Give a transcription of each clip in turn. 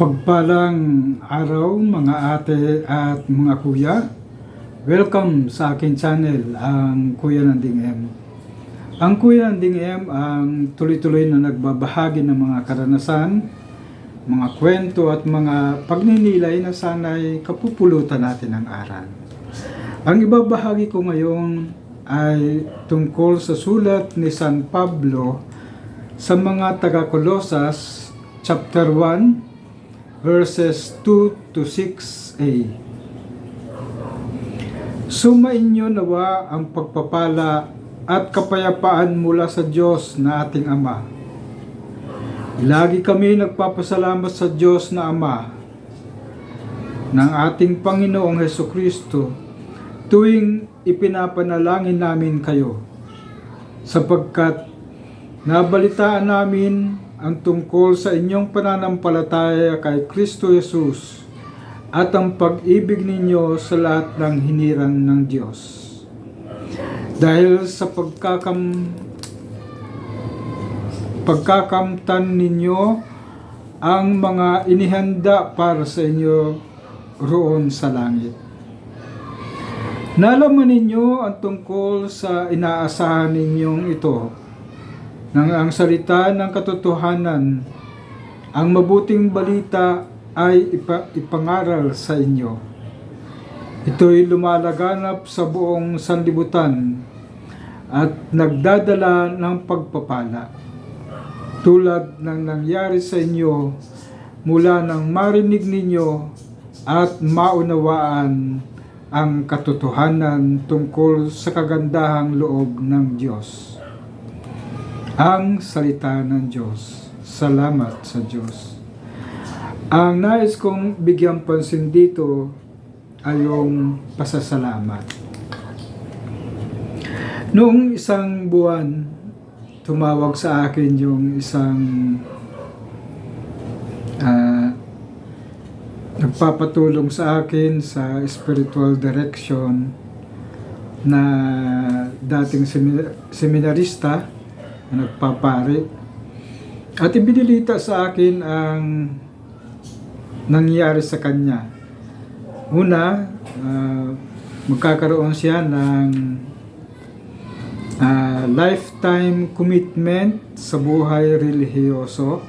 Mapagpalang araw mga ate at mga kuya. Welcome sa akin channel, ang Kuya Nanding M. Ang Kuya Nanding M ang tuloy-tuloy na nagbabahagi ng mga karanasan, mga kwento at mga pagninilay na sana'y kapupulutan natin ng aral. Ang ibabahagi ko ngayon ay tungkol sa sulat ni San Pablo sa mga taga-Kolosas chapter 1 verses 2 to 6a. Sumainyo nawa ang pagpapala at kapayapaan mula sa Diyos na ating Ama. Lagi kami nagpapasalamat sa Diyos na Ama ng ating Panginoong Heso Kristo tuwing ipinapanalangin namin kayo sapagkat nabalitaan namin ang tungkol sa inyong pananampalataya kay Kristo Jesus at ang pag-ibig ninyo sa lahat ng hinirang ng Diyos. Dahil sa pagkakam pagkakamtan ninyo ang mga inihanda para sa inyo roon sa langit. Nalaman ninyo ang tungkol sa inaasahan ninyong ito nang ang salita ng katotohanan, ang mabuting balita ay ipa, ipangaral sa inyo. Ito'y lumalaganap sa buong sanlibutan at nagdadala ng pagpapala. Tulad ng nangyari sa inyo mula nang marinig ninyo at maunawaan ang katotohanan tungkol sa kagandahang loob ng Diyos. Ang salita ng Diyos. Salamat sa Diyos. Ang nais kong bigyan pansin dito ay yung pasasalamat. Noong isang buwan, tumawag sa akin yung isang ah, nagpapatulong sa akin sa spiritual direction na dating semi- seminarista na nagpapare at ibinilita sa akin ang nangyari sa kanya. Una, ah, magkakaroon siya ng ah, lifetime commitment sa buhay relihiyoso.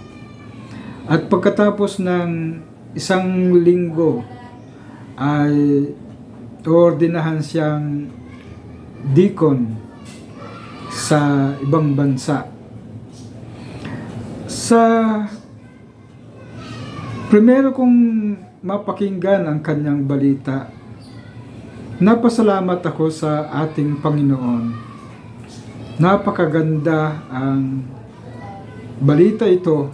At pagkatapos ng isang linggo ay ordinahan siyang deacon sa ibang bansa. Sa primero kong mapakinggan ang kanyang balita, napasalamat ako sa ating Panginoon. Napakaganda ang balita ito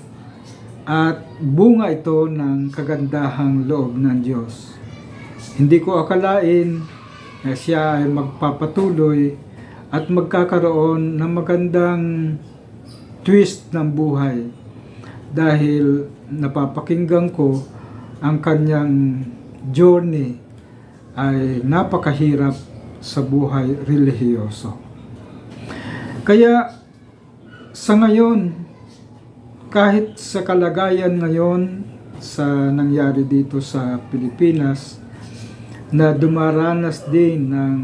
at bunga ito ng kagandahang loob ng Diyos. Hindi ko akalain na siya ay magpapatuloy at magkakaroon ng magandang twist ng buhay dahil napapakinggan ko ang kanyang journey ay napakahirap sa buhay relihiyoso. Kaya sa ngayon, kahit sa kalagayan ngayon sa nangyari dito sa Pilipinas na dumaranas din ng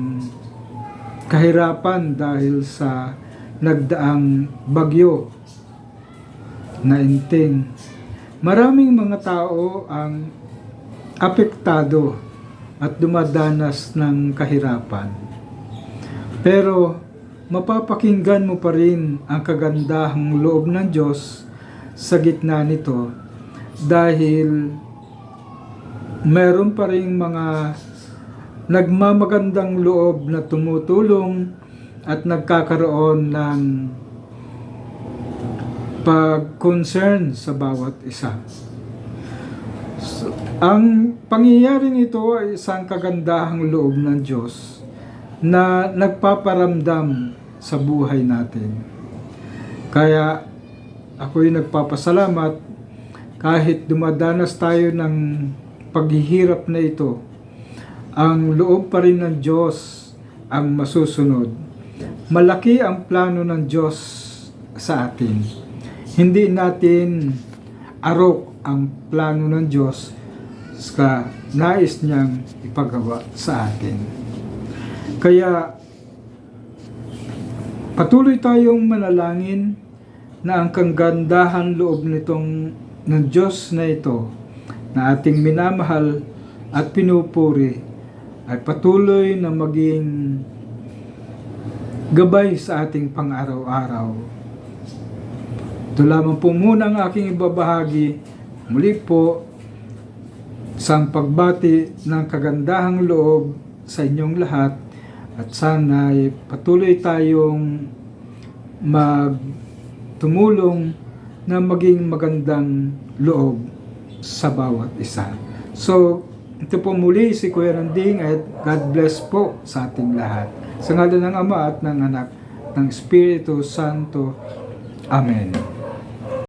kahirapan dahil sa nagdaang bagyo na inting. Maraming mga tao ang apektado at dumadanas ng kahirapan. Pero mapapakinggan mo pa rin ang kagandahang loob ng Diyos sa gitna nito dahil meron pa rin mga nagmamagandang loob na tumutulong at nagkakaroon ng pag-concern sa bawat isa. So, ang pangyayaring ito ay isang kagandahang loob ng Diyos na nagpaparamdam sa buhay natin. Kaya ako'y nagpapasalamat kahit dumadanas tayo ng paghihirap na ito, ang loob pa rin ng Diyos ang masusunod. Malaki ang plano ng Diyos sa atin. Hindi natin arok ang plano ng Diyos sa nais niyang ipagawa sa atin. Kaya patuloy tayong manalangin na ang kanggandahan loob nitong ng Diyos na ito na ating minamahal at pinupuri ay patuloy na maging gabay sa ating pang-araw-araw. Ito lamang po muna ang aking ibabahagi. Muli po, isang pagbati ng kagandahang loob sa inyong lahat at sana ay patuloy tayong magtumulong na maging magandang loob sa bawat isa. So, ito po muli si Kuya Randing at God bless po sa ating lahat. Sa ngalan ng Ama at ng Anak ng Espiritu Santo. Amen.